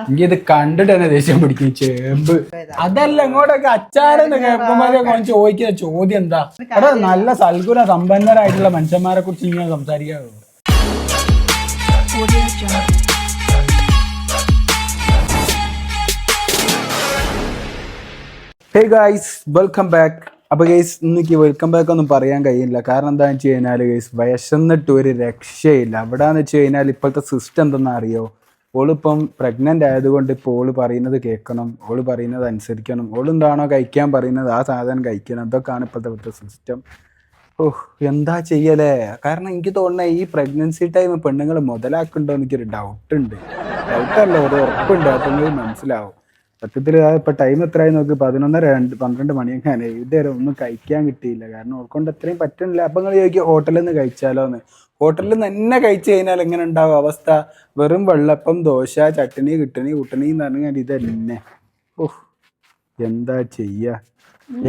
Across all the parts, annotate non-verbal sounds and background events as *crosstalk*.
എനിക്ക് ഇത് കണ്ടിട്ട് തന്നെ ദേഷ്യം പിടിക്കും ചേമ്പ്. അതല്ല ഇങ്ങോട്ടൊക്കെ അച്ചാരെന്ന് കേൾക്കുമ്പോഴേ ചോദിക്കുന്ന ചോദ്യം എന്താ? അവിടെ നല്ല സൽഗുണ സമ്പന്നരായിട്ടുള്ള മനുഷ്യന്മാരെ കുറിച്ച് ഇങ്ങനെ സംസാരിക്കാറു ഹേ ഗൈസ് വെൽക്കം ബാക്ക് അപ്പൊ ഗൈസ് ഇന്നിക്ക് വെൽക്കം ബാക്ക് ഒന്നും പറയാൻ കഴിയില്ല. കാരണം എന്താണെന്ന് വെച്ച് കഴിഞ്ഞാൽ ഗൈസ് വിശന്നിട്ട് ഒരു രക്ഷയില്ല. എവിടാന്ന് വെച്ച് കഴിഞ്ഞാൽ ഇപ്പോഴത്തെ സിസ്റ്റം എന്തെന്ന് അറിയോ? ഓളിപ്പം പ്രഗ്നന്റ് ആയതുകൊണ്ട് ഇപ്പോൾ ഓൾ പറയുന്നത് കേൾക്കണം ഓൾ പറയുന്നത് അനുസരിക്കണം ഓളെന്താണോ കഴിക്കാൻ പറയുന്നത് ആ സാധനം കഴിക്കണം ഇതൊക്കെയാണ് ഇപ്പോഴത്തെ സിസ്റ്റം ഓഹ് എന്താ ചെയ്യലേ? കാരണം എനിക്ക് തോന്നുന്നത് ഈ പ്രഗ്നൻസി ടൈം പെണ്ണുങ്ങൾ മുതലാക്കുന്നുണ്ടോ എനിക്കൊരു ഡൗട്ട് ഉണ്ട്. ഡൗട്ടല്ല ഒരു ഉറപ്പുണ്ട് അപ്പം മനസ്സിലാവും. സത്യത്തിൽ ഇപ്പൊ ടൈം എത്രയായി നോക്ക് പതിനൊന്നര രണ്ട് പന്ത്രണ്ട് മണിയൊക്കെ ഇതുവരെ ഒന്നും കഴിക്കാൻ കിട്ടിയില്ല. കാരണം ഓർക്കൊണ്ട് അത്രയും പറ്റുന്നില്ല അപ്പൊ നിങ്ങൾ ചോദിക്കും ഹോട്ടലിൽ നിന്ന് കഴിച്ചാലോ എന്ന് ഹോട്ടലിൽ നിന്ന് തന്നെ കഴിച്ചു കഴിഞ്ഞാൽ എങ്ങനെ ഉണ്ടാവും അവസ്ഥ? വെറും വെള്ളപ്പം ദോശ ചട്ടണി കിട്ടണി കുട്ടണി എന്ന് പറഞ്ഞാൽ ഇതന്നെ. ഓഹ് എന്താ ചെയ്യാ?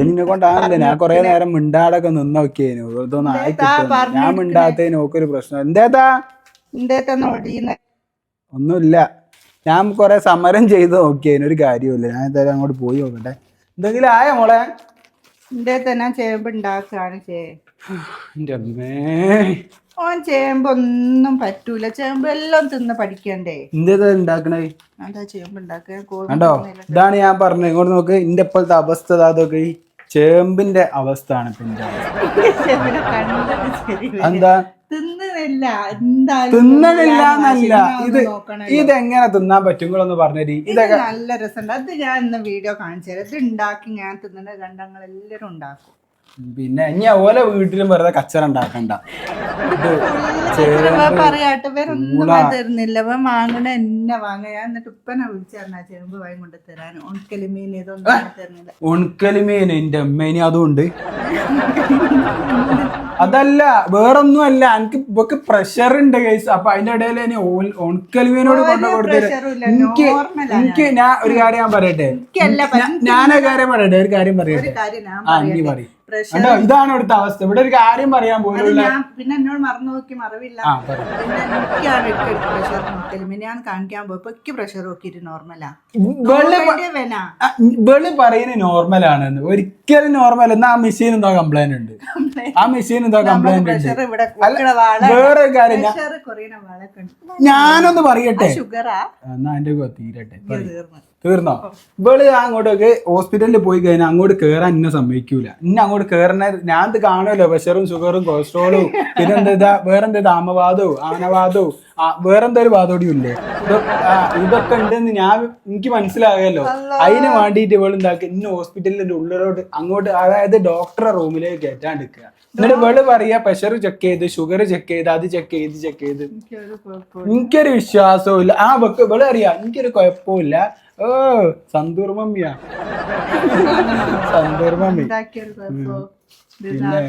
എന്നെ കൊണ്ടാണല്ലേ ഞാൻ കൊറേ നേരം മിണ്ടാടൊക്കെ നിന്ന് നോക്കിയേനു ഇതൊന്നും ആയി കിട്ടും ഞാൻ മിണ്ടാത്തതിന് നോക്കൊരു പ്രശ്നം എന്തേതാ ഒന്നുമില്ല. ഞാൻ കുറെ സമരം ചെയ്ത് നോക്കിയേനു ഒരു കാര്യമില്ല ഞാൻ എന്തായാലും അങ്ങോട്ട് പോയി നോക്കട്ടെ. എന്തെങ്കിലും ആയ മോളെ? എന്തേ തന്നെ ചേമ്പ് ഉണ്ടാക്കാണ് ചേ *sighs* എന്റെ അമ്മേ. ഓൻ ചേമ്പ് ഒന്നും പറ്റൂല. ചേമ്പ് എല്ലാം തിന്ന് പഠിക്കണ്ടേ? എന്താ ഉണ്ടാക്കണേ എന്താ ചേമ്പ് ഉണ്ടാക്കാൻ കണ്ടോ? ഇതാണ് ഞാൻ പറഞ്ഞത്. ഇങ്ങോട്ട് നോക്ക്. ഇന്റെ ഇപ്പോഴത്തെ അവസ്ഥ അതൊക്കെ ഈ ചേമ്പിന്റെ അവസ്ഥ. ആണ്. എന്താ? തിന്നണില്ല. എന്നല്ല. ഇത് ഇതെങ്ങനെ തിന്നാൻ പറ്റുങ്ങളൊന്ന് പറഞ്ഞരി. ഇത് ഇതൊക്കെ നല്ല രസമുണ്ട്. അത് ഞാൻ ഇന്ന് വീഡിയോ കാണിച്ചു തരാം. ഇത് ഉണ്ടാക്കി ഞാൻ തിന്നുന്ന കണ്ടങ്ങൾ എല്ലാരും ഉണ്ടാക്കും. പിന്നെ ഇനി ഓലെ വീട്ടിലും വെറുതെ കച്ചറ ഉണ്ടാക്കണ്ട. പറയാട്ടെ. ഇവരൊന്നും തരുന്നില്ല ഇവൻ വാങ്ങണ എന്നെ വാങ്ങ. ഞാൻ എന്നിട്ട് ഉപ്പനെ വിളിച്ചാ ചേമ്പ് വാങ്ങി കൊണ്ട് തരാൻ. ഉണക്കൽ മീൻ ഇതൊന്നും ഞാൻ തരുന്നില്ല. ഉണക്കലിമീൻ എന്റെ അമ്മേനി അതുണ്ട് അതല്ല വേറൊന്നും അല്ല എനിക്ക് ഇവക്ക് പ്രഷർ ഉണ്ട് കേസ് അപ്പൊ അതിന്റെ ഇടയിൽ ഇനി ഉണക്കലിമീനോട് കൊണ്ടു ഇല്ല, എനിക്ക് എനിക്ക് ഞാൻ ഒരു കാര്യം ഞാൻ പറയട്ടെ? ഞാനൊരു കാര്യം പറയട്ടെ? ഒരു കാര്യം പറയട്ടെ? ആ നീ പറയും. കണ്ടോ ഇതാണ് ഇവിടുത്തെ അവസ്ഥ. ഇവിടെ ഒരു കാര്യം പറയാൻ പോലും ഞാൻ പിന്നെ എന്നോട് മറന്നു നോക്കി മറവില്ല. പിന്നെ എനിക്കാണ് ഇടയ്ക്കിടയ്ക്ക് പ്രഷർ നോക്കൽ പിന്നെ ഞാൻ കാണിക്കാൻ പോയപ്പോ എനിക്ക് പ്രഷർ നോക്കിയിട്ട് നോർമലാ വെളി പറയുന്നത് നോർമലാണ് ഒരിക്കലും നോർമൽ എന്നാ ആ മെഷീൻ എന്തോ കംപ്ലൈന്റ് ഉണ്ട്. ആ മെഷീൻ എന്തോ കംപ്ലൈന്റ് ഉണ്ട്. വേറെ കാര്യം ഞാനൊന്ന് പറയട്ടെ. ഷുഗറാ എന്നാ എന്റെ തീരട്ടെ. തീർന്നു ഇവൾ അങ്ങോട്ടൊക്കെ ഹോസ്പിറ്റലിൽ പോയി കഴിഞ്ഞാൽ അങ്ങോട്ട് കേറാൻ എന്നെ സമ്മതിക്കൂല. ഇന്നെ അങ്ങോട്ട് കേറണ ഞാൻ ഇത് കാണുമല്ലോ പ്രഷറും ഷുഗറും കൊളസ്ട്രോളും പിന്നെ എന്താ വേറെന്താ ആമവാദവും ആനവാദവും? വേറെന്താ ഒരു വാദോടിയും ഇല്ലേ? ഇതൊക്കെ ഉണ്ടെന്ന് ഞാൻ എനിക്ക് മനസ്സിലാകല്ലോ അതിന് വേണ്ടിയിട്ട് ഇവൾ എന്താക്കി ഇന്ന് ഹോസ്പിറ്റലിന്റെ ഉള്ളിലോട്ട് അങ്ങോട്ട് അതായത് ഡോക്ടറെ റൂമിലേക്ക് കയറ്റാണ്ടിരിക്കുക എന്നിട്ട് ഇവൾ പറയാ പ്രഷർ ചെക്ക് ചെയ്ത് ഷുഗർ ചെക്ക് ചെയ്ത് അത് ചെക്ക് ചെയ്ത് ചെക്ക് ചെയ്ത്. എനിക്കൊരു. വിശ്വാസവും ഇല്ല ആ വെക്ക് ഇവൾ അറിയാം എനിക്കൊരു കുഴപ്പമില്ല ഓ സന്തൂർ മമ്മിയാ. സന്തൂർ മമ്മി. പിന്നെ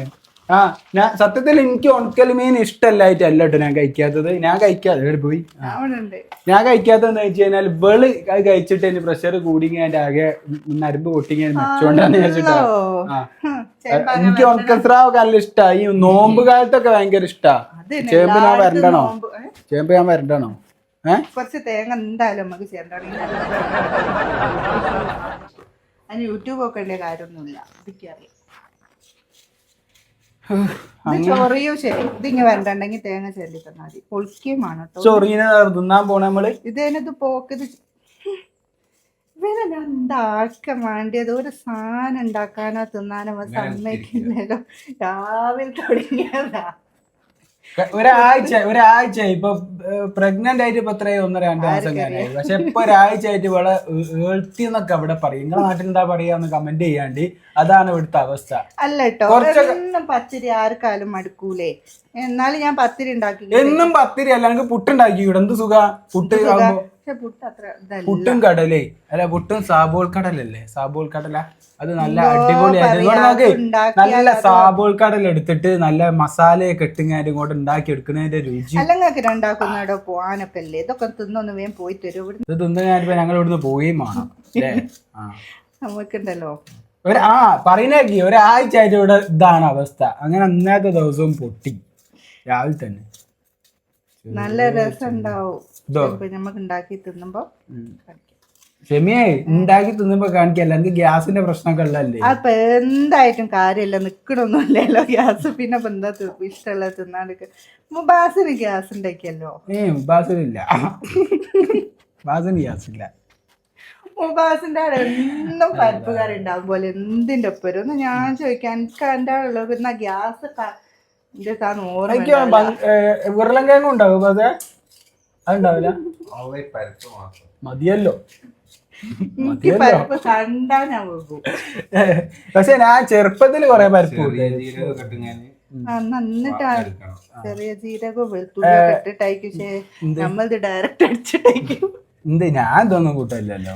ആ ഞാൻ സത്യത്തിൽ എനിക്ക് ഉണക്കൽ മീൻ ഇഷ്ടമല്ലായിട്ടല്ല കേട്ടോ ഞാൻ കഴിക്കാത്തത്. ഞാൻ കഴിക്കാതെ പോയി. ഞാൻ കഴിക്കാത്തതെന്ന് വെച്ച് കഴിഞ്ഞാൽ വെൾ അത് കഴിച്ചിട്ട് എന്റെ പ്രഷർ കൂടി അതിന്റെ ആകെ നരമ്പ് പൊട്ടിങ്ങി മെച്ചോണ്ടാന്ന് വിചാരിച്ചിട്ടാ. എനിക്ക് ഉണക്കസ്രാവൊക്കെ നല്ല ഇഷ്ടാ. ഈ നോമ്പ് കാലത്തൊക്കെ ഭയങ്കര ഇഷ്ടാ. ചേമ്പ് ഞാൻ വരണ്ടണോ? ചേമ്പ് ഞാൻ വരണ്ടണോ? കുറച്ച് തേങ്ങ എന്തായാലും നമുക്ക് ചേർക്കണം അതിന് യൂട്യൂബ് ഒക്കെ ഉള്ള കാര്യമൊന്നുമില്ല. എനിക്കറിയാം ചൊറിയോ ശരി ഇതിങ്ങനെ വരണ്ടെങ്കിൽ തേങ്ങ ചെല്ലി തന്നാൽ മതി. പൊളിക്കുകയും വേണം കേട്ടോ. ചൊറിയിനെ തിന്നാൻ പോണ നമ്മൾ? ഇതേനത് പോക്കത് ഇവനെ ഞാൻ എന്താക്കാൻ വേണ്ടിയത്? ഒരു സാധനം ഉണ്ടാക്കാനോ തിന്നാനോ സമ്മതിക്കില്ലല്ലോ രാവിലെ തുടങ്ങിയതാ. ഒരാഴ്ച ഒരാഴ്ച. ഇപ്പൊ പ്രഗ്നന്റ് ആയിട്ട് ഇപ്പൊ എത്രയോ ഒന്നര രണ്ട് മാസം കഴിഞ്ഞായി. പക്ഷെ ഇപ്പൊ ഒരാഴ്ച ആയിട്ട് ഇവിടെ ഏൾത്തി എന്നൊക്കെ അവിടെ പറയും. നിങ്ങളുടെ നാട്ടിൽ എന്താ പറയാന്ന് കമന്റ് ചെയ്യാണ്ട് അതാണ് ഇവിടുത്തെ അവസ്ഥ. അല്ല കേട്ടോ പത്തിരി ആർക്കാലും മടുക്കൂലേ? എന്നാലും ഞാൻ പത്തിരി ഉണ്ടാക്കി എന്നും പത്തിരി അല്ല എനിക്ക് പുട്ടുണ്ടാക്കി. ഇവിടെ എന്ത് സുഖ? പുട്ട് പുട്ട് കടലേ. അല്ല പുട്ടും സാബോൾ കടലല്ലേ? സാബോൾ കടല. അത് നല്ല അടിപൊളിയായിട്ട് നല്ല സാബോൾ കടൽ എടുത്തിട്ട് നല്ല മസാലയൊക്കെ ഇട്ടിങ്ങാരും ഇങ്ങോട്ട് ഉണ്ടാക്കി എടുക്കുന്നതിന്റെ രുചി. അല്ലെങ്കിൽ രണ്ടാക്കുന്നവിടെ ഇതൊക്കെ തിന്നൊന്ന് വേഗം പോയി തരും ഇത് തിന്നുകാരിപ്പോ ഞങ്ങൾ ഇവിടുന്ന് പോയി വേണം നമുക്കുണ്ടല്ലോ. ഒരു ആ പറയുന്നേക്കി ഒരാഴ്ച ആയിട്ട് ഇവിടെ ഇതാണ് അവസ്ഥ. അങ്ങനെ അന്നത്തെ ദിവസവും പൊട്ടി. രാവിലെ തന്നെ. നല്ല രസം ഉണ്ടാവും ഇതോ? ഇപ്പൊ നമുക്ക് ഉണ്ടാക്കി തിന്നുമ്പോ. ക്ഷമിയേ ഉണ്ടാക്കി തിന്നുമ്പോ കാണിക്കല്ല? എനിക്ക് ഗ്യാസിന്റെ പ്രശ്നമൊക്കെ ഉള്ളല്ലേ അപ്പൊ എന്തായിട്ടും കാര്യമില്ല നിക്കണൊന്നുമില്ലല്ലോ ഗ്യാസ് പിന്നെ എന്താ ഇഷ്ടമുള്ള തിന്നാണ്ട് മുബാസിന് ഗ്യാസ് ഉണ്ടാക്കിയല്ലോ ഏ ബാസിനില്ല ബാസിന് ഗ്യാസ് ഇല്ല മുബാസിന്റെ ആടെ എന്നും പരിപ്പുകാരുണ്ടാവും പോലെ എന്തിന്റെ ഒപ്പം ഒന്ന് ഞാൻ ചോദിക്കാൻ എനിക്ക് എന്റെ ആളുള്ള ഗ്യാസ് എനിക്ക് ഉണ്ടാവും അതെ അതുണ്ടാവില്ല? മതിയല്ലോ. പക്ഷെ ഞാൻ ചെറുപ്പത്തിൽ കൊറേ പരിപ്പ് ചെറിയ ജീരകം ഇട്ടിട്ടായിരിക്കും. പക്ഷേ നമ്മളത് ഡയറക്റ്റ് അടിച്ചിട്ടായിരിക്കും എന്ത്? ഞാൻ ഇതൊന്നും കൂട്ടില്ലല്ലോ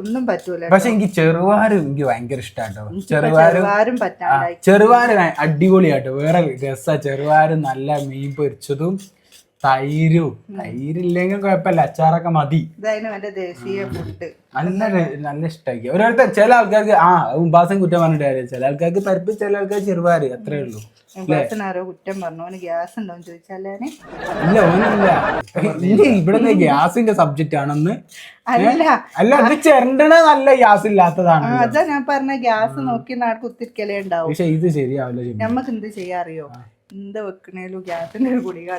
ഒന്നും പറ്റൂല പക്ഷെ എനിക്ക് ചെറുവാര് എനിക്ക് ഭയങ്കര ഇഷ്ടാട്ടോ. ചെറുവാറ് ചെറുവാറ് പറ്റാണ്ടായി. ചെറുവാര് അടിപൊളിയാട്ടോ. വേറെ രസ. ചെറുവാര് നല്ല മീൻ പൊരിച്ചതും തൈരും. തൈരില്ലെങ്കിൽ കുഴപ്പമില്ല. അച്ചാറൊക്കെ മതി. നല്ല നല്ല ഇഷ്ടമായി ഓരോരുത്തർ ചില ആൾക്കാർക്ക് ആ ഉമ്പാസം കുറ്റം പറഞ്ഞിട്ട് ചില ആൾക്കാർക്ക് പരിപ്പ് ചില ആൾക്കാർ ചെറുവാര് അത്രേ ഉള്ളൂ. കുറ്റം പറഞ്ഞു. ഗ്യാസ് ഉണ്ടോന്ന് ചോദിച്ചാലേ ഇല്ല ഓനില്ല. ഇവിടെ ഗ്യാസിന്റെ സബ്ജക്റ്റ് ആണെന്ന്. അല്ല. അല്ല അത് ചെരണ്ടണ നല്ല ഗ്യാസ് ഇല്ലാത്തതാണ്. അതാ ഞാൻ പറഞ്ഞ ഗ്യാസ് നോക്കി നാട് കുത്തിരിക്കലേ ഉണ്ടാവും. പക്ഷെ ഇത് ശരിയാവില്ല. നമ്മക്ക് എന്ത് ചെയ്യാ അറിയോ എന്ത് വെക്കണേലും ഗ്യാസിന്റെ ഒരു ഗുളിക.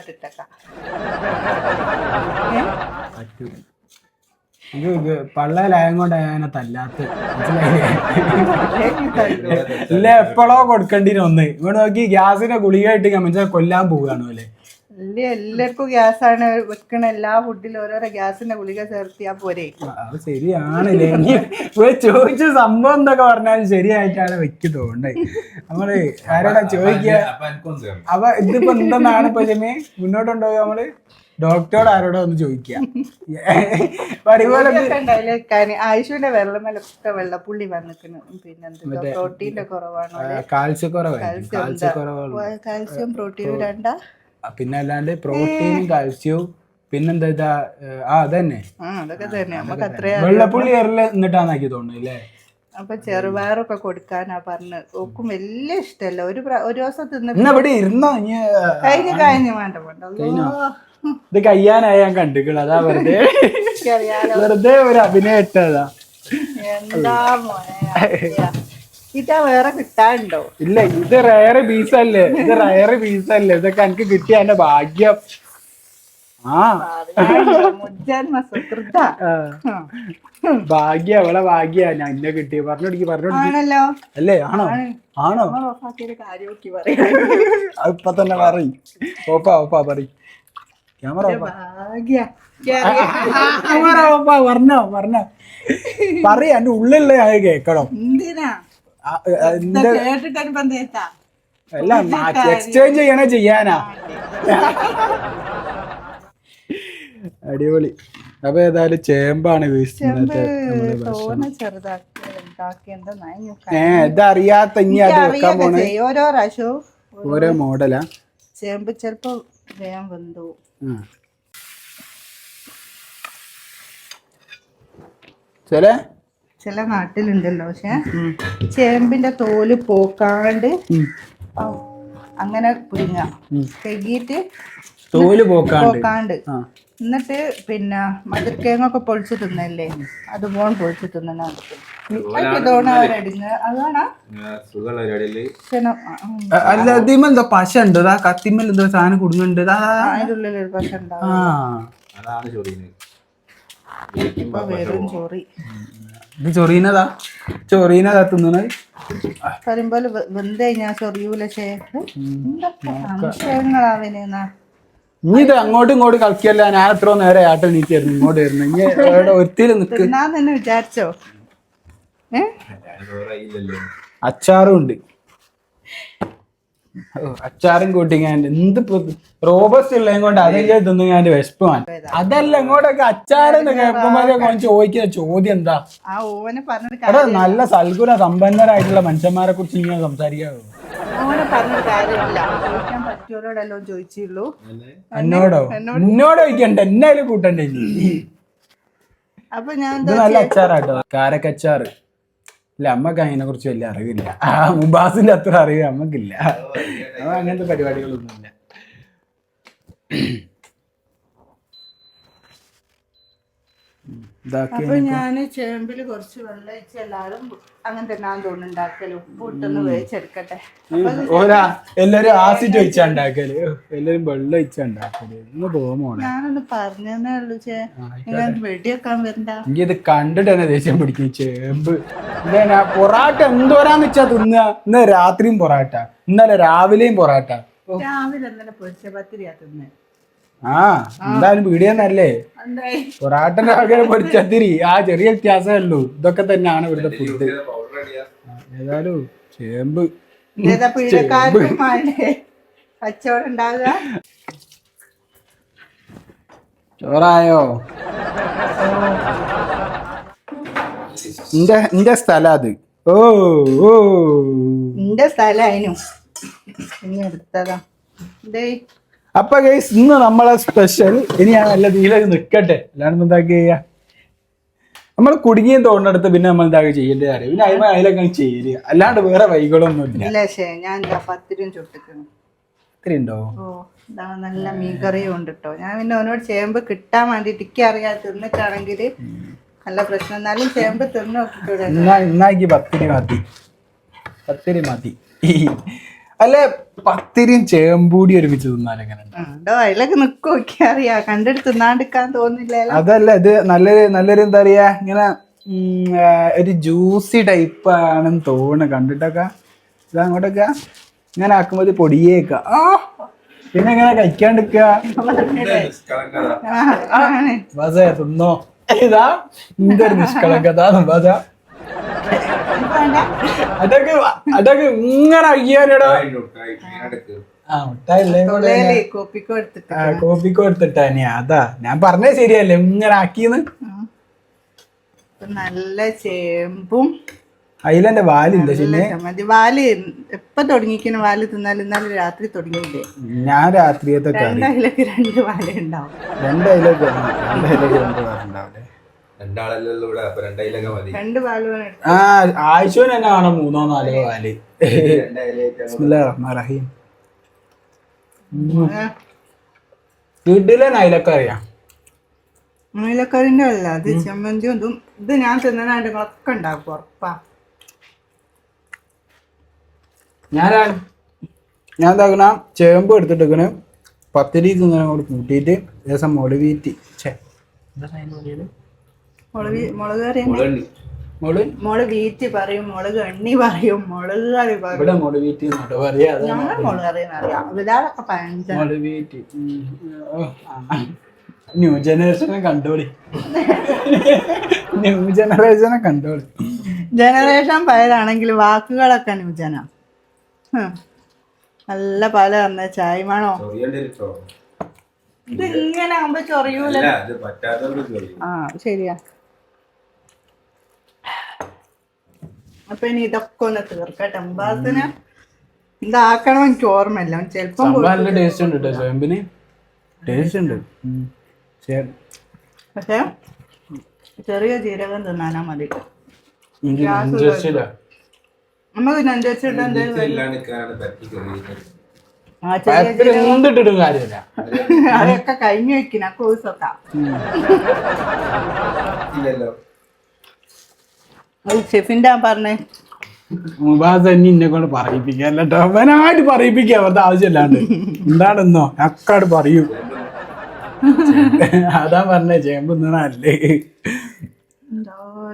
ഇത് ഇത് പള്ളയിലായം കൊണ്ട് അങ്ങനെ തല്ലാത്ത. ഇല്ല എപ്പോഴോ കൊടുക്കേണ്ടി ഒന്ന് ഇവിടെ നോക്കി ഗ്യാസിന്റെ ഗുളിക ഇട്ട് കമ്മിച്ച കൊല്ലാൻ പോവുകയാണ് പോലെ. ഇല്ല എല്ലാവർക്കും ആണ് വെക്കണ എല്ലാ ഫുഡിലും ഓരോരോ ഗ്യാസിന്റെ ഗുളിക ചേർത്തിയാ പോരെ. അത് പോയി ചോദിച്ച സംഭവം എന്നൊക്കെ പറഞ്ഞാലും ശരിയായിട്ടാണ് വെക്ക് തോണ്ടേ നമ്മൾ ആരോടാ ചോദിക്കുക അപ്പൊ ഇതിപ്പോ എന്തെന്നാണ് ഇപ്പൊ ചെമ്മേ? മുന്നോട്ടുണ്ടോ നമ്മൾ? ഡോക്ടറോട് ആരോടാ ഒന്ന് ചോദിക്കാം. *laughs* ആയുഷുവിന്റെ വെള്ളമേലൊക്കെ വെള്ളപ്പുള്ളി വന്നിക്കുന്നു പിന്നെന്താ പ്രോട്ടീന്റെ കുറവാണ്. കാൽസ്യക്കുറവ് കാൽസ്യം പ്രോട്ടീൻ രണ്ടാ? പിന്നെ അല്ലാണ്ട് പ്രോട്ടീൻ കാൽസ്യവും പിന്നെന്താ ഇതാ ആ അതന്നെ. അതൊക്കെ തന്നെ. നമുക്ക് അത്രയാ വെള്ളപ്പുള്ളി എറിൽ എന്നിട്ടാന്നാക്കി തോന്നുന്നു അല്ലേ? അപ്പൊ ചെറുപയറൊക്കെ കൊടുക്കാനാ പറഞ്ഞ്. ഓക്കും വലിയ ഇഷ്ടല്ല. ഒരു ഒരു ദിവസം ഇന്ന് ഇവിടെ ഇരുന്നോ? കഴിഞ്ഞ് കഴിഞ്ഞ് വേണ്ട. ഇത് കയ്യാനായ ഞാൻ കണ്ടുക്കള അതാ വെറുതെ വെറുതെ ഒരു അഭിനയം ഇട്ടതാ. എന്താ മോനെ. ഇതാ വേറെ കിട്ടാനുണ്ടോ ഇല്ല ഇത് റയറ് അല്ലേ ഇത് റയറ് അല്ലേ ഇതൊക്കെ എനിക്ക് കിട്ടിയ എന്റെ ഭാഗ്യം ആ. ഭാഗ്യ അവളെ ഭാഗ്യ ഞാൻ എന്നെ കിട്ടി പറഞ്ഞോടിക്ക് പറഞ്ഞോടിക്ക് അല്ലേ ആണോ ആണോ ഇപ്പൊ തന്നെ പറയും ഓപ്പാ ഓപ്പാ പറയും ക്യാമറ ക്യാമറ ഓപ്പാ പറഞ്ഞോ പറഞ്ഞോ പറയ എന്റെ ഉള്ളിലുള്ള കേക്കണം എന്തിനാ അല്ല എക്സ്ചേഞ്ച് ചെയ്യണേ ചെയ്യാനാ. അടിപൊളി. അപ്പൊ ഏതായാലും ചേമ്പാണ് ഏ ഇതറിയാത്ത ഇനി അത് വെക്കാൻ പോണേ. ഓരോ പ്രാവശ്യവും ഓരോ മോഡലാ. ചേമ്പ് ചിലപ്പോ വേഗം വെന്തു. ആ. ചില? ചില നാട്ടിലുണ്ടല്ലോ പക്ഷെ ചേമ്പിന്റെ തോൽ പോക്കാണ്ട് അങ്ങനെ പുരിങ്ങ കഴുകിയിട്ട് തോൽ പോക്കാണ്ട്. എന്നിട്ട് പിന്നെ മധുരക്കേങ്ങൊക്കെ പൊളിച്ച് തിന്നല്ലേ? അതുപോലെ പൊളിച്ച് തിന്നണ. അല്ല ഇതിമ എന്താ പശ ഉണ്ട് ആ കത്തിമ്മൽ എന്തോ സാധനം കുടുങ്ങുണ്ട് പശ ഉണ്ടാവും. വെറും ചോറി. ഇത് ചൊറീനതാ. ചൊറീനതാ തിന്നണ പറയുമ്പോൾ വെന്ത് കഴിഞ്ഞാൽ ചൊറിയൂല ഇനി ഇത് അങ്ങോട്ടും ഇങ്ങോട്ടും കളിക്കല്ല. ഞാൻ എത്ര നേരെ ആട്ടം നീച്ചായിരുന്നു ഇങ്ങോട്ട് വരുന്നു. ഇനി അവിടെ ഒരുത്തിൽ നിക്ക്. തിന്നാൻ തന്നെ വിചാരിച്ചോ. ഏ? അച്ചാറും ഉണ്ട്. അച്ചാറും കൂട്ടിങ്ങാണ്ട് ഞാൻ എന്ത് റോബസ്റ്റ് ഉള്ളതും കൊണ്ട് അതെങ്കിലും തിന്നുങ്ങാണ്ട് ഞാൻ വിശപ്പ് അതല്ല ഇങ്ങോട്ടൊക്കെ അച്ചാറെന്ന് കേൾക്കുമ്പോഴേ ചോദിക്കുന്ന ചോദ്യം എന്താ? ആ ഓനെ പറഞ്ഞിട്ട് എടാ നല്ല സൽഗുണ സമ്പന്നരായിട്ടുള്ള മനുഷ്യന്മാരെ കുറിച്ച് ഇങ്ങനെ സംസാരിക്കാവോ? എന്നോടോ? എന്നോട് ചോദിക്കണ്ട. എന്നാലും കൂട്ടണ്ടേ അപ്പൊ ഞാൻ നല്ല അച്ചാറാട്ടോ. കാരക്കച്ചാറ്. ഇല്ല അമ്മയ്ക്ക് അതിനെ കുറിച്ച് വലിയ അറിവില്ല. ആ മുബാസിന്റെ അത്ര അറിവ് അമ്മക്കില്ല. അങ്ങനത്തെ പരിപാടികളൊന്നുമില്ല. അപ്പൊ ഞാൻ ചേമ്പിൽ കുറച്ച് വെള്ളം ഒഴിച്ച് എല്ലാരും അങ്ങനെ തന്നെ തോന്നുന്നു ഉണ്ടാക്കൽ. ഉപ്പ് ഇട്ടൊന്ന് വേവിച്ചെടുക്കട്ടെ. എല്ലാരും ആസിഡ് ഒഴിച്ചാ ഉണ്ടാക്കൽ. എല്ലാരും വെള്ളം ഒഴിച്ചാ ഉണ്ടാക്കൽ. ഞാനൊന്ന് പറഞ്ഞേ ഉള്ളു ചേ. നിങ്ങൾ വെടിവെക്കാൻ വരണ്ട. എനിക്ക് ഇത് കണ്ടിട്ട് തന്നെ ദേഷ്യം പിടിക്കും ചേമ്പ്. പൊറാട്ട എന്തോരാന്ന് വെച്ചാ തിന്നുക ഇന്ന് രാത്രിയും പൊറാട്ട. ഇന്നലെ രാവിലെയും പൊറാട്ട. രാവിലെ ഇന്നലെ പൊരിച്ച പത്തിരിയാ തിന്നെ. ആ എന്തായാലും പീടിയെന്നല്ലേ എന്തായി പൊറാട്ടന്റെ ആൾക്കാരെ പൊരിച്ചത്തിരി ആ ചെറിയ വ്യത്യാസമേ ഉള്ളൂ ഇതൊക്കെ തന്നെയാണ് ഇവിടുത്തെ ഫുഡ് ഏതായാലും ചേമ്പ്. ചോറായോ? എന്റെ എന്റെ സ്ഥലം അത്. ഓ ഓ. നിന്റെ സ്ഥലം അതിനും. ഇനി എടുത്തതാ ഇതേ. അപ്പൊ ഗൈസ് ഇന്ന് നമ്മളെ സ്പെഷ്യൽ ഇനി ഞാൻ നല്ല തീയിലൊക്കെ നിൽക്കട്ടെ അല്ലാണ്ട് എന്താക്കി ചെയ്യാ? നമ്മൾ കുടുങ്ങിയും തോന്നിടത്ത് പിന്നെ നമ്മൾ എന്താ ചെയ്യേണ്ടത് അറിയാം? പിന്നെ അതിമ അതിലൊക്കെ ചെയ്യുക ചെയ്യൽ അല്ലാണ്ട് വേറെ വൈകളൊന്നും ഇല്ല ഞാൻ ഇതാ ചുട്ടിക്കുന്നു. ഇത്രയും ഉണ്ടോ? നല്ല മീൻകറിയും ഉണ്ട് കേട്ടോ ഞാൻ പിന്നെ അവനോട് ചേമ്പ് കിട്ടാൻ വേണ്ടിട്ട് എനിക്ക് അറിയാതെ തിന്നിട്ടാണെങ്കിൽ നല്ല പ്രശ്നം. എന്നാലും ചേമ്പ് തിന്നു നോക്കിക്കൂടെ. എന്നാ ഇന്നാക്കി പത്തിരി മതി. പത്തിരി മതി. അല്ലെ പത്തിരിയും ചേമ്പൂടി ഒരുമിച്ച് തിന്നാൽ എങ്ങനെ ഉണ്ടോ അതിലൊക്കെ നിൽക്കും നോക്കി അറിയാ. കണ്ടിട്ട് തിന്നാണ്ടിക്കാൻ തോന്നില്ലല്ലോ അതല്ല ഇത് നല്ലൊരു നല്ലൊരു എന്താ പറയാ ഇങ്ങനെ ഒരു ജ്യൂസി ടൈപ്പ് ആണെന്ന് തോന്നുന്നു. കണ്ടിട്ടൊക്കെ? ഇത് അങ്ങോട്ടൊക്കെ? ഇങ്ങനെ ആക്കുമ്പോൾ ഇത് പൊടിയേക്ക. ആ പിന്നെ ഇങ്ങനെ കഴിക്കാണ്ടിരിക്ക. ആ, ആണ്. ബസ തിന്നോ. ഇതാ എന്തൊരു നിഷ്കളങ്കത. അതൊക്കെ അതൊക്കെ ഇങ്ങനെ അയ്യാനടാ. കോപ്പിക്കോ എടുത്തിട്ട് അതാ ഞാൻ പറഞ്ഞേ ശരിയല്ലേ? ഇങ്ങനെ ആക്കിന്ന്. നല്ല ചേമ്പും അതിലെന്റെ വാലില്ല പിന്നെ വാൽ എപ്പൊ തുടങ്ങിക്കുന്ന വാൽ തിന്നാലും ഇന്നലെ രാത്രി തുടങ്ങിയില്ലേ? ഞാൻ രാത്രിയത്തെ കറി. രണ്ടതിലൊക്കെ രണ്ട് വാല ഉണ്ടാവും. രണ്ടതിലൊക്കെ രണ്ടതിലൊക്കെ രണ്ട് വാലുണ്ടാവില്ലേ രണ്ടാളല്ലല്ലോ ഇവിടെ അപ്പൊ രണ്ടയിലൊക്കെ മതി. രണ്ട് ആ തന്നെ കാണാം മൂന്നോ നാലോ പാൽ. റഹീം. വീട്ടിലെ നൈലൊക്കെ അറിയാം അല്ല അത് ചമ്മന്തിയും ഇതും ഇത് ഞാൻ നിങ്ങളൊക്കെ ഉണ്ടാക്കും ഉറപ്പാ. ഞാൻ ഞാൻ എന്താക്കണ ചേമ്പ് എടുത്തിട്ടേക്കണ് പത്തിരി തിന്നണം കൂടി കൂട്ടിയിട്ട് ദിവസം മുളവീറ്റി ഛേ. മുളക് മുളക് കറി തന്നെ. മുളക് മുൾ പറയും മുളക് എണ്ണി പറയും മുളക് കറി പറയും. ഇവിടെ മുളവീറ്റി എന്നോട്ട് പറയാ അത് ഞങ്ങൾ മുളക് കറി അറിയാം വിധാനൊക്കെ പഴഞ്ച മുളവീറ്റി ന്യൂ ജനറേഷനെ കണ്ടോളി. ന്യൂ ജനറേഷനെ കണ്ടോളി. ജനറേഷൻ പയരാണെങ്കിൽ വാക്കുകളൊക്കെ ന്യൂജന ഹും. നല്ല പല വന്ന ചായ വേണോ ഇട്ടോ ഇത് ഇങ്ങനെ ആകുമ്പോ ചൊറിയൂല ആ ശരിയാ. അപ്പൊ ഇനി ഇതൊക്കെ ഒന്ന് തീർക്കട്ടെ അമ്പാസിന് ഇതാക്കണം എനിക്ക് ഓർമ്മയില്ല. ചെലപ്പോ നല്ല ടേസ്റ്റ് ഉണ്ട് കേട്ടോ ടേസ്റ്റ് ഉണ്ട്. പക്ഷെ ചെറിയ ജീരകം തിന്നാനാ മതി. എന്തിട്ടിട്ടും കാര്യമില്ല. അതൊക്കെ കഴിഞ്ഞു വെക്കിനാ കോഴ്സൊക്കെ ഇല്ലല്ലോ. ഷെഫിന്റെ പറഞ്ഞേ. മുബാസ് തന്നെ ഇന്നെ കൊണ്ട് പറയിപ്പിക്കുക അല്ലട്ടോ അവനായിട്ട് പറയിപ്പിക്കുക അവരുടെ ആവശ്യമില്ലാണ്ട്. എന്താണെന്നോ അക്കാട് പറയൂ. അതാ പറഞ്ഞേ ചേമ്പ്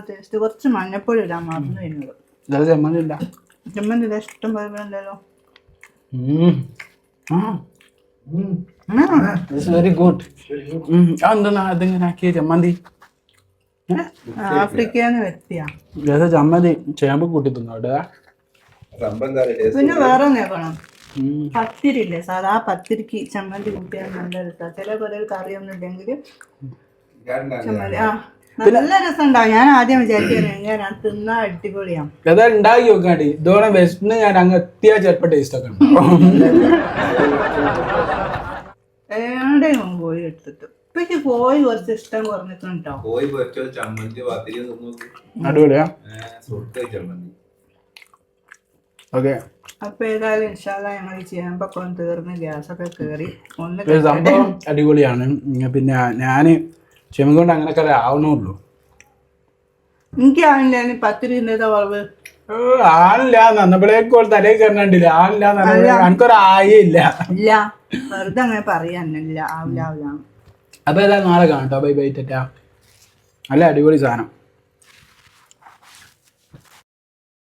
ടേസ്റ്റ് കുറച്ച് മഞ്ഞപ്പൊടി ഇടാൻ മാത്രമേ ഇല്ല. ചമ്മന്തി ഇതാ ഇഷ്ടം ഉണ്ടല്ലോ. വെരി ഗുഡ് അതിങ്ങനെ ആക്കിയ ചമ്മന്തി? ആഫ്രിക്കന്ന് വ്യക്തിയാ ചമ്മന്തി? ചേമ്പ് കൂട്ടി തിന്നോട്ടെ പിന്നെ വേറെ നേക്കണം പത്തിരി ഇല്ലേ സാധാ പത്തിരിക്ക് ചമ്മന്തി കൂട്ടിയാൽ നല്ല രസമാണ് ചില പോലെ കറിയൊന്നും ഇല്ലെങ്കിൽ ചമ്മന്തി. ആ നല്ല രസം ഉണ്ടാവും ഞാൻ ആദ്യം വിചാരിക്കുന്നത് ഞാൻ തിന്നാ അടിപൊളിയാണ് അതാ ഉണ്ടാക്കി നോക്കാണ്ടി. ഇതോടെ വിശന്ന് ഞാൻ അങ്ങ് എത്തിയ ചിലപ്പോ ടേസ്റ്റ് ഒക്കെ ഉണ്ടാവും. എവിടെയും പോയി എടുത്തിട്ട്. ഇപ്പൊ കോഴി പോയി കുറച്ച് ഇഷ്ടം കുറഞ്ഞിട്ടുണ്ടോ? കോഴി പോയി പൊറ്റോ ചമ്മന്തി പത്തിരി അടിപൊളിയാ? സുഹൃത്ത് ചമ്മന്തി. ഓക്കെ. അപ്പൊ ഏതായാലും ഇൻഷാല്ല ഞങ്ങൾ ചേമ്പൊക്കെ ഒന്ന് തീർന്ന് ഗ്യാസൊക്കെ കയറി ഒന്ന് സംഭവം അടിപൊളിയാണ്. പിന്നെ ഞാൻ ക്ഷമ കൊണ്ട് അങ്ങനൊക്കെ ആവണുള്ളൂ എനിക്ക് വളവ്. ആളില്ല. നന്നപ്പോഴേക്കോൾ തലയിൽ കയറണ്ടില്ല ആളില്ല എനിക്കൊരു ആയേ ഇല്ല ഇല്ല. വെറുതെ അങ്ങനെ പറയാനില്ല ആവില്ല ആവില്ല. അപ്പൊ ഏതായാലും നാളെ കാണട്ടോ ബൈ ബൈ തെറ്റാ നല്ല അടിപൊളി സാധനം.